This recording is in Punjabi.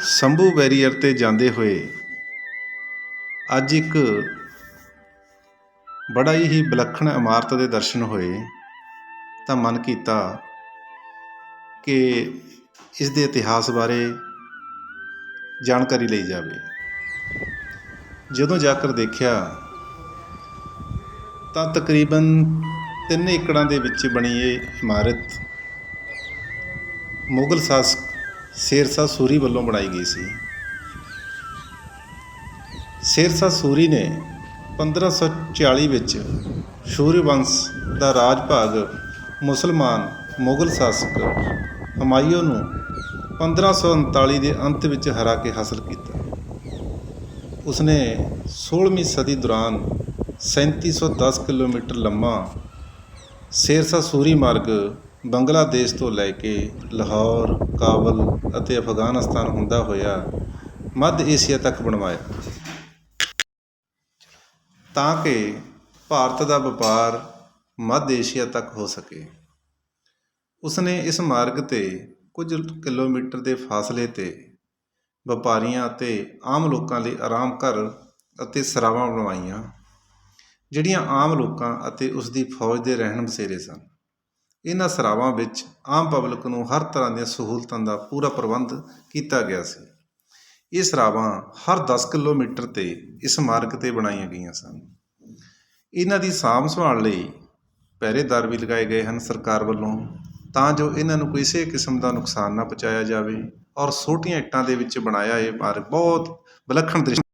ਸੰਭੂ ਬੈਰੀਅਰ ਤੇ ਜਾਂਦੇ ਹੋਏ ਅੱਜ ਇੱਕ ਬੜਾ ਹੀ ਵਿਲੱਖਣ ਇਮਾਰਤ ਦੇ ਦਰਸ਼ਨ ਹੋਏ ਤਾਂ ਮਨ ਕੀਤਾ ਕਿ ਇਸ ਦੇ ਇਤਿਹਾਸ ਬਾਰੇ ਜਾਣਕਾਰੀ ਲਈ ਜਾਵੇ। ਜਦੋਂ ਜਾ ਕਰ ਦੇਖਿਆ ਤਾਂ ਤਕਰੀਬਨ 3 ਏਕੜਾਂ ਦੇ ਵਿੱਚ ਬਣੀ ਇਹ ਇਮਾਰਤ ਮੁਗਲ ਸ਼ਾਸਕ ਸ਼ੇਰਸ਼ਾਹ ਸੂਰੀ ਵੱਲੋਂ ਬਣਾਈ ਗਈ ਸੀ। ਸ਼ੇਰਸ਼ਾਹ ਸੂਰੀ ਨੇ 1540 ਵਿੱਚ ਸੂਰਵੰਸ਼ ਦਾ ਰਾਜ ਭਾਗ ਮੁਸਲਮਾਨ ਮੁਗਲ ਸ਼ਾਸਕ ਹਮਾਯੂ ਨੂੰ 1539 ਦੇ ਅੰਤ ਵਿੱਚ ਹਰਾ ਕੇ ਹਾਸਲ ਕੀਤਾ। ਉਸਨੇ 16ਵੀਂ ਸਦੀ ਦੌਰਾਨ 3710 ਕਿਲੋਮੀਟਰ ਲੰਮਾ ਸ਼ੇਰਸ਼ਾਹ ਸੂਰੀ ਮਾਰਗ ਬੰਗਲਾਦੇਸ਼ ਤੋਂ ਲੈ ਕੇ ਲਾਹੌਰ, ਕਾਬਲ ਅਤੇ ਅਫਗਾਨਿਸਤਾਨ ਹੁੰਦਾ ਹੋਇਆ ਮੱਧ ਏਸ਼ੀਆ ਤੱਕ ਬਣਵਾਇਆ। ਤਾਂ ਕਿ ਭਾਰਤ ਦਾ ਵਪਾਰ ਮੱਧ ਏਸ਼ੀਆ ਤੱਕ ਹੋ ਸਕੇ। ਉਸਨੇ ਇਸ ਮਾਰਗ ਤੇ ਕੁਝ ਕਿਲੋਮੀਟਰ ਦੇ ਫਾਸਲੇ ਤੇ ਵਪਾਰੀਆਂ ਅਤੇ ਆਮ ਲੋਕਾਂ ਲਈ ਆਰਾਮ ਘਰ ਅਤੇ ਸਰਾਵਾਂ ਬਣਵਾਈਆਂ, ਜਿਹੜੀਆਂ ਆਮ ਲੋਕਾਂ ਅਤੇ ਉਸ ਦੀ ਫੌਜ ਦੇ ਰਹਿਣ ਬਸੇਰੇ ਸਨ। ਇਹਨਾਂ ਸਰਾਵਾਂ ਵਿੱਚ ਆਮ ਪਬਲਿਕ ਨੂੰ ਹਰ ਤਰ੍ਹਾਂ ਦੀਆਂ ਸਹੂਲਤਾਂ ਦਾ ਪੂਰਾ ਪ੍ਰਬੰਧ ਕੀਤਾ ਗਿਆ ਸੀ। ਇਹ ਸਰਾਵਾਂ ਹਰ 10 ਕਿਲੋਮੀਟਰ ਤੇ ਇਸ ਮਾਰਗ ਤੇ ਬਣਾਈਆਂ ਗਈਆਂ ਸਨ। ਇਹਨਾਂ ਦੀ ਸਾਂਭ ਸੰਭਾਲ ਲਈ ਪਹਿਰੇਦਾਰ ਵੀ ਲਗਾਏ ਗਏ ਹਨ ਸਰਕਾਰ ਵੱਲੋਂ, ਤਾਂ ਜੋ ਇਹਨਾਂ ਨੂੰ ਕਿਸੇ ਕਿਸਮ ਦਾ ਨੁਕਸਾਨ ਨਾ ਪਹੁੰਚਾਇਆ ਜਾਵੇ ਔਰ ਛੋਟੀਆਂ ਇੱਟਾਂ ਦੇ ਵਿੱਚ ਬਣਾਇਆ ਇਹ ਮਾਰਗ ਬਹੁਤ ਵਿਲੱਖਣ ਦ੍ਰਿਸ਼